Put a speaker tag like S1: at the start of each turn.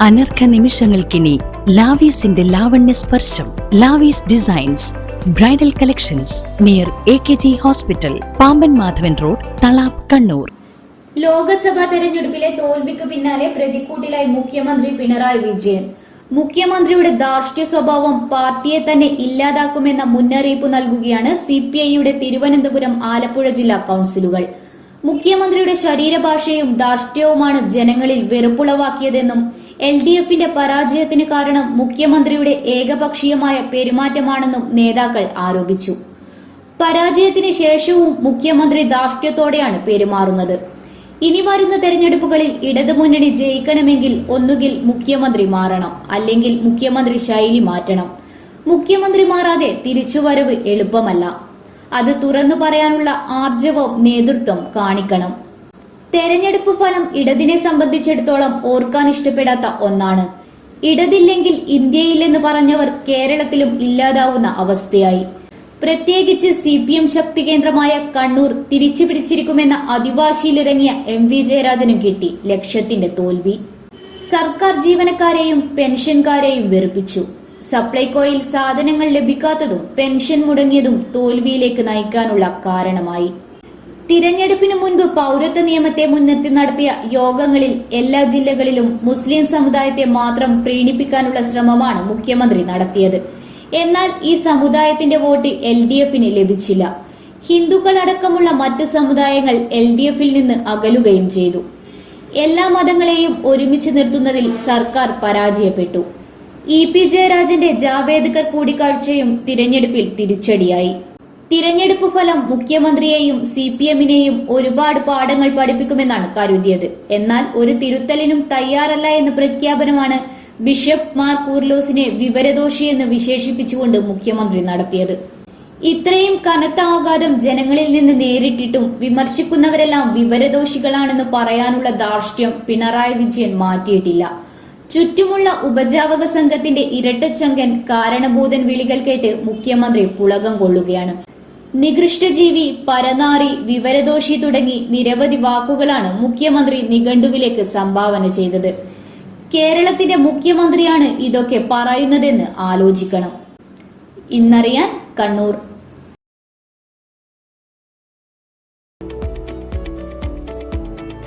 S1: അനർഘ നിമിഷങ്ങൾക്കിനി ലാവീസിന്റെ ലാവണ്യ സ്പർശം Lavees designs bridal collections near A K G hospital Pamban Madhavan road Thalap Kannur.
S2: Lok Sabha തെരഞ്ഞെടുപ്പിലെ തോൽവിക്ക് പിന്നാലെ പ്രതിക്കൂട്ടിലായി മുഖ്യമന്ത്രി പിണറായി വിജയൻ. മുഖ്യമന്ത്രിയുടെ ധാർഷ്ട്യ സ്വഭാവം പാർട്ടിയെ തന്നെ ഇല്ലാതാക്കുമെന്ന മുന്നറിയിപ്പ് നൽകുകയാണ് സി പി ഐയുടെ തിരുവനന്തപുരം ആലപ്പുഴ ജില്ലാ കൌൺസിലുകൾ. മുഖ്യമന്ത്രിയുടെ ശരീരഭാഷയും ധാർഷ്ട്യവുമാണ് ജനങ്ങളിൽ വെറുപ്പുളവാക്കിയതെന്നും എൽ ഡി എഫിന്റെ പരാജയത്തിന് കാരണം മുഖ്യമന്ത്രിയുടെ ഏകപക്ഷീയമായ പെരുമാറ്റമാണെന്നും നേതാക്കൾ ആരോപിച്ചു. പരാജയത്തിന് ശേഷവും മുഖ്യമന്ത്രി ധാർഷ്ട്യത്തോടെയാണ് പെരുമാറുന്നത്. ഇനി വരുന്ന തെരഞ്ഞെടുപ്പുകളിൽ ഇടതുമുന്നണി ജയിക്കണമെങ്കിൽ ഒന്നുകിൽ മുഖ്യമന്ത്രി മാറണം അല്ലെങ്കിൽ മുഖ്യമന്ത്രി ശൈലി മാറ്റണം. മുഖ്യമന്ത്രി മാറാതെ തിരിച്ചുവരവ് എളുപ്പമല്ല. അത് തുറന്നു പറയാനുള്ള ആർജവം നേതൃത്വം കാണിക്കണം. തെരഞ്ഞെടുപ്പ് ഫലം ഇടതിനെ സംബന്ധിച്ചിടത്തോളം ഓർക്കാൻ ഇഷ്ടപ്പെടാത്ത ഒന്നാണ്. ഇടതില്ലെങ്കിൽ ഇന്ത്യയില്ലെന്ന് പറഞ്ഞവർ കേരളത്തിലും ഇല്ലാതാവുന്ന അവസ്ഥയായി. പ്രത്യേകിച്ച് സി പി എം ശക്തി കേന്ദ്രമായ കണ്ണൂർ തിരിച്ചു പിടിച്ചിരിക്കുമെന്ന അതിവാശിയിലിറങ്ങിയ എം വി ജയരാജനും കിട്ടി ലക്ഷ്യത്തിന്റെ തോൽവി. സർക്കാർ ജീവനക്കാരെയും പെൻഷൻകാരെയും വെറുപ്പിച്ചു. സപ്ലൈകോയിൽ സാധനങ്ങൾ ലഭിക്കാത്തതും പെൻഷൻ മുടങ്ങിയതും തോൽവിയിലേക്ക് നയിക്കാനുള്ള കാരണമായി. തിരഞ്ഞെടുപ്പിന് മുൻപ് പൗരത്വ നിയമത്തെ മുൻനിർത്തി നടത്തിയ യോഗങ്ങളിൽ എല്ലാ ജില്ലകളിലും മുസ്ലിം സമുദായത്തെ മാത്രം പ്രീണിപ്പിക്കാനുള്ള ശ്രമമാണ് മുഖ്യമന്ത്രി നടത്തിയത്. എന്നാൽ ഈ സമുദായത്തിന്റെ വോട്ട് എൽ ഡി എഫിന് ലഭിച്ചില്ല. ഹിന്ദുക്കൾ അടക്കമുള്ള മറ്റ് സമുദായങ്ങൾ എൽ ഡി എഫിൽ നിന്ന് അകലുകയും ചെയ്തു. എല്ലാ മതങ്ങളെയും ഒരുമിച്ച് നിർത്തുന്നതിൽ സർക്കാർ പരാജയപ്പെട്ടു. ഇ പി ജയരാജന്റെ ജാവേദ്കർ കൂടിക്കാഴ്ചയും തിരഞ്ഞെടുപ്പിൽ തിരിച്ചടിയായി. തിരഞ്ഞെടുപ്പ് ഫലം മുഖ്യമന്ത്രിയെയും സി പി എമ്മിനെയും ഒരുപാട് പാഠങ്ങൾ പഠിപ്പിക്കുമെന്നാണ് കരുതിയത്. എന്നാൽ ഒരു തിരുത്തലിനും തയ്യാറല്ല എന്ന പ്രഖ്യാപനമാണ് ബിഷപ്പ് മാർ കൂർലോസിനെ വിവരദോഷിയെന്ന് വിശേഷിപ്പിച്ചുകൊണ്ട് മുഖ്യമന്ത്രി നടത്തിയത്. ഇത്രയും കനത്ത ആഘാതം ജനങ്ങളിൽ നിന്ന് നേരിട്ടിട്ടും വിമർശിക്കുന്നവരെല്ലാം വിവരദോഷികളാണെന്ന് പറയാനുള്ള ധാർഷ്ട്യം പിണറായി വിജയൻ മാറ്റിയിട്ടില്ല. ചുറ്റുമുള്ള ഉപജാവക സംഘത്തിന്റെ ഇരട്ടച്ചങ്കൻ കാരണഭൂതൻ വിളികൾ കേട്ട് മുഖ്യമന്ത്രി പുളകം കൊള്ളുകയാണ്. നികൃഷ്ടജീവി പരനാറി വിവരദോഷി തുടങ്ങി നിരവധി വാക്കുകളാണ് മുഖ്യമന്ത്രി നിഘണ്ടുവിലേക്ക് സംഭാവന ചെയ്തത്. കേരളത്തിന്റെ മുഖ്യമന്ത്രിയാണ് ഇതൊക്കെ പറയുന്നതെന്ന് ആലോചിക്കണം. ഇന്നറിയാൻ കണ്ണൂർ.